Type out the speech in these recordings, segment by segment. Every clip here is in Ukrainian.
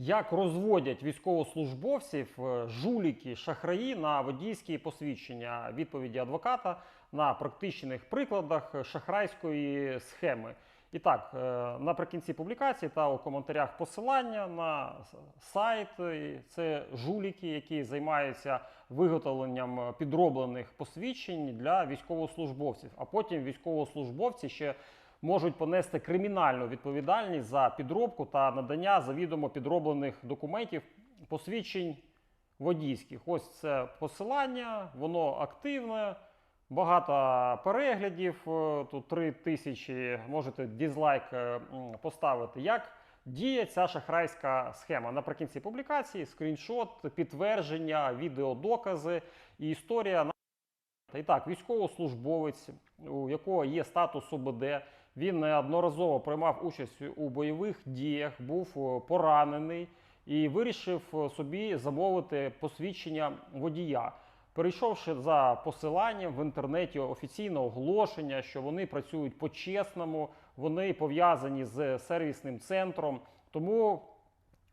Як розводять військовослужбовців е, жуліки, шахраї на водійські посвідчення відповіді адвоката на практичних прикладах шахрайської схеми? І так, е, наприкінці публікації та у коментарях посилання на сайт. Це жуліки, які займаються виготовленням е, підроблених посвідчень для військовослужбовців. А потім військовослужбовці ще можуть понести кримінальну відповідальність за підробку та надання завідомо підроблених документів посвідчень водійських. Ось це посилання, воно активне. Багато переглядів, е, тут 3 тисячі, можете дізлайк е, поставити. Як діє ця шахрайська схема? Наприкінці публікації скріншот, підтвердження, відеодокази і історія і так, військовослужбовець, у якого є статус ОБД, він неодноразово приймав участь у бойових діях, був е, поранений і вирішив е, собі замовити посвідчення водія. Перейшовши за посиланням в інтернеті офіційне оголошення, що вони працюють по-чесному, вони пов'язані з сервісним центром. Тому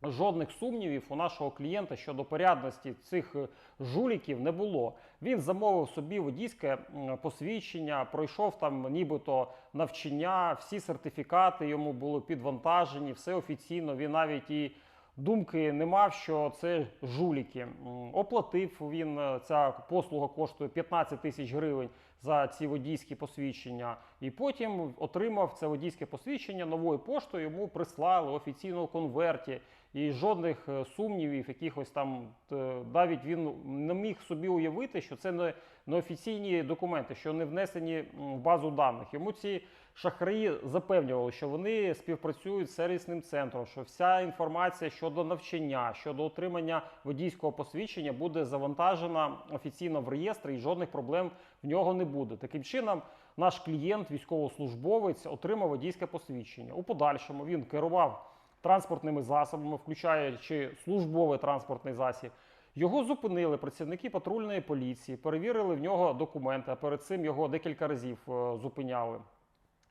Жодних сумнівів у нашого клієнта щодо порядності цих е, жуліків не було. Він замовив собі водійське посвідчення, пройшов там нібито навчання, всі сертифікати йому були підвантажені, все офіційно. Він навіть і думки не мав, що це жуліки. Оплатив він е, ця послуга коштує 15 тисяч гривень за ці водійські посвідчення, і потім отримав це водійське посвідчення новою поштою. Йому прислали офіційно у конверті, і жодних е, сумнівів, якихось там е, навіть він не міг собі уявити, що це не, не офіційні документи, що не внесені в базу даних. Йому ці шахраї запевнювали, що вони співпрацюють з сервісним центром, що вся інформація щодо навчання, щодо отримання водійського посвідчення буде завантажена офіційно в реєстр, і жодних проблем в нього не буде. Таким чином, наш клієнт, військовослужбовець, отримав водійське посвідчення. У подальшому він керував транспортними засобами, включаючи службовий транспортний засіб. Його зупинили працівники патрульної поліції, перевірили в нього документи, а перед цим його декілька разів е, зупиняли.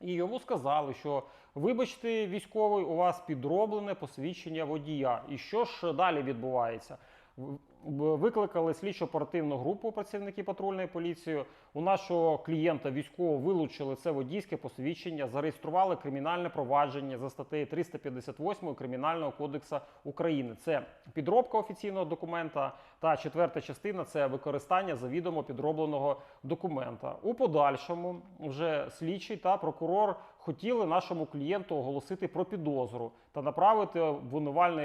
І йому сказали, що вибачте, військовий, у вас підроблене посвідчення водія. І що ж далі відбувається? Викликали слідчо-оперативну групу працівники патрульної поліції. У нашого клієнта військового вилучили це водійське посвідчення, зареєстрували кримінальне провадження за статтею 358 Кримінального кодексу України. Це підробка офіційного документа та четверта частина це використання завідомо підробленого документа. У подальшому вже слідчий та прокурор хотіли нашому клієнту оголосити про підозру та направити обвинувальний